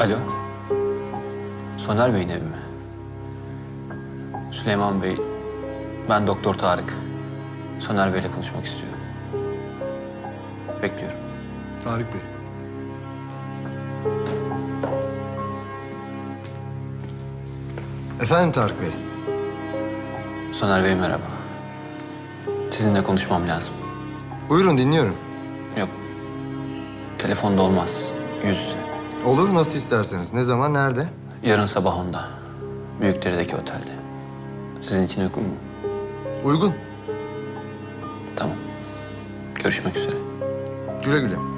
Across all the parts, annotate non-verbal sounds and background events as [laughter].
Alo. Soner Bey'in evi mi? Süleyman Bey, ben Doktor Tarık. Soner Bey'le konuşmak istiyorum. Bekliyorum. Tarık Bey. Efendim Tarık Bey. Soner Bey merhaba. Sizinle konuşmam lazım. Buyurun dinliyorum. Yok, telefonda olmaz. Yüz yüze. Olur nasıl isterseniz. Ne zaman, nerede? Yarın sabah onda. Büyükdere'deki otelde. Sizin için uygun mu? Uygun. Tamam. Görüşmek üzere. Güle güle.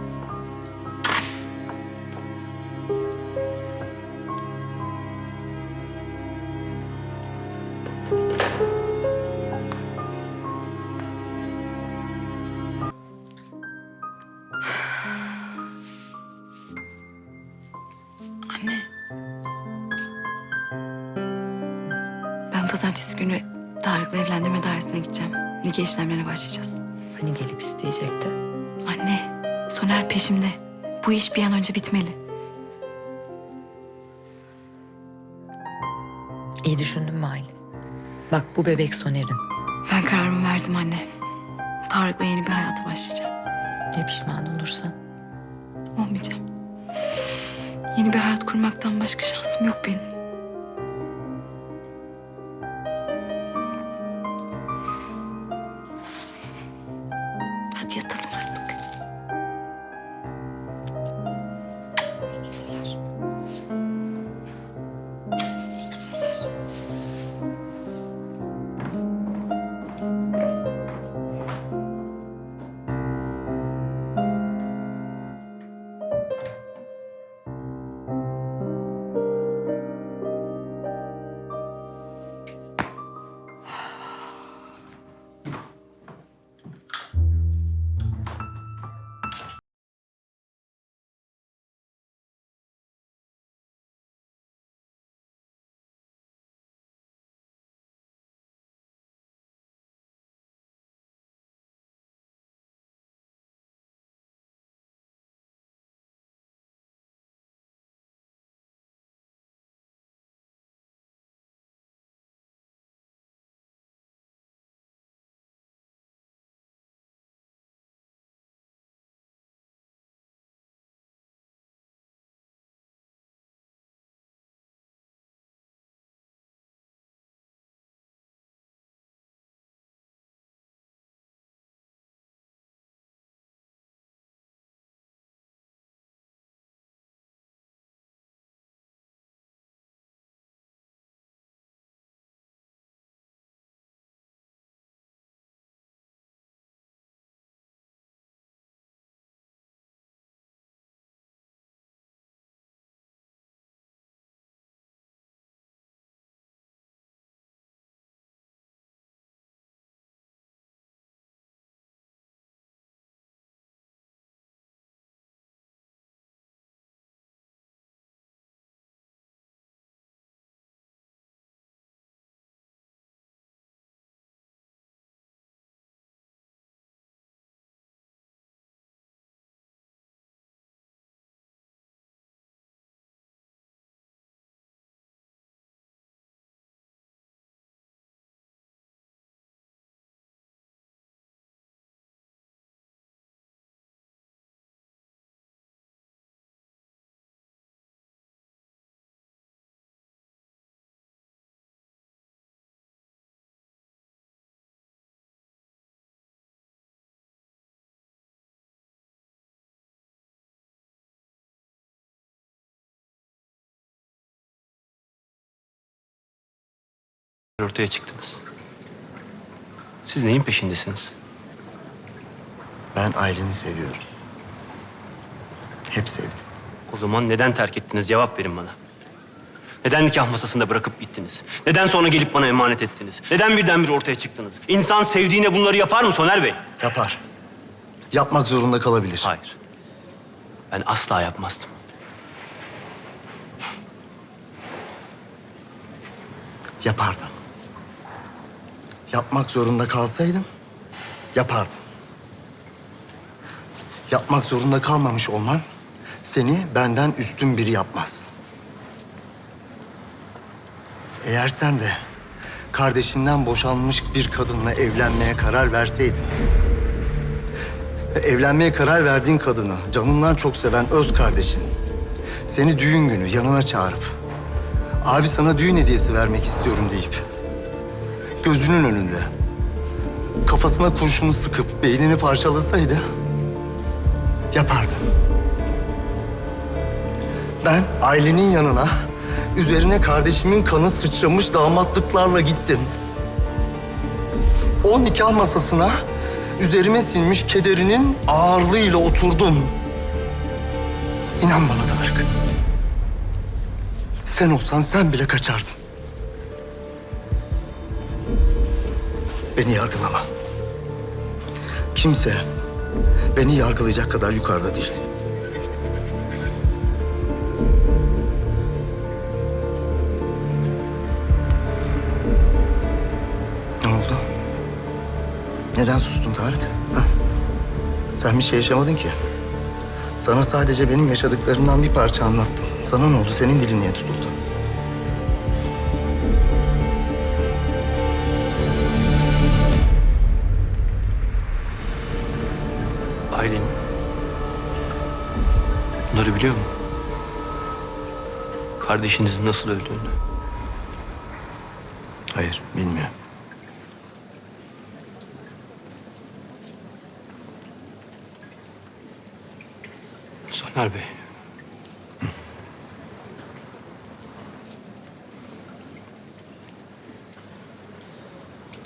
Pazartesi günü Tarık'la evlendirme dairesine gideceğim. Nikah işlemlerine başlayacağız. Hani gelip isteyecekti? Anne, Soner peşimde. Bu iş bir an önce bitmeli. İyi düşündün mü Aylin? Bak bu bebek Soner'in. Ben kararımı verdim anne. Tarık'la yeni bir hayata başlayacağım. Ya pişman olursan? Olmayacağım. Yeni bir hayat kurmaktan başka şansım yok benim. Ortaya çıktınız. Siz neyin peşindesiniz? Ben Aylin'i seviyorum. Hep sevdim. O zaman neden terk ettiniz? Cevap verin bana. Neden nikah masasında bırakıp gittiniz? Neden sonra gelip bana emanet ettiniz? Neden birdenbire ortaya çıktınız? İnsan sevdiğine bunları yapar mı Soner Bey? Yapar. Yapmak zorunda kalabilir. Hayır. Ben asla yapmazdım. Yapardım. Yapmak zorunda kalsaydım yapardım. Yapmak zorunda kalmamış olman seni benden üstün biri yapmaz. Eğer sen de kardeşinden boşanmış bir kadınla evlenmeye karar verseydin... ve evlenmeye karar verdiğin kadını canından çok seven öz kardeşin... ...seni düğün günü yanına çağırıp... ...abi sana düğün hediyesi vermek istiyorum deyip... ...gözünün önünde... ...kafasına kurşunu sıkıp beynini parçalasaydı... ...yapardın. Ben ailenin yanına üzerine kardeşimin kanı sıçramış damatlıklarla gittim. O nikah masasına üzerime sinmiş kederinin ağırlığıyla oturdum. İnan bana Tarık. Sen olsan sen bile kaçardın. Beni yargılama. Kimse beni yargılayacak kadar yukarıda değil. Ne oldu? Neden sustun Tarık? Ha? Sen bir şey yaşamadın ki. Sana sadece benim yaşadıklarımdan bir parça anlattım. Sana ne oldu? Senin dilin niye tutuldu? Aylin bunları biliyor mu? Kardeşinizin nasıl öldüğünü. Hayır, bilmiyor. Soner Bey. [laughs]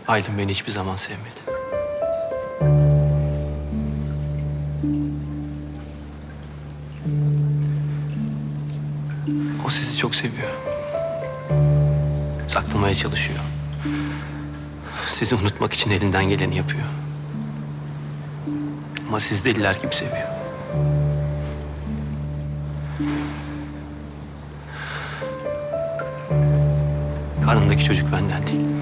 Aylin beni hiçbir zaman sevmedi. O sizi çok seviyor. Saklamaya çalışıyor. Sizi unutmak için elinden geleni yapıyor. Ama sizi deliler gibi seviyor. Karnındaki çocuk benden değil.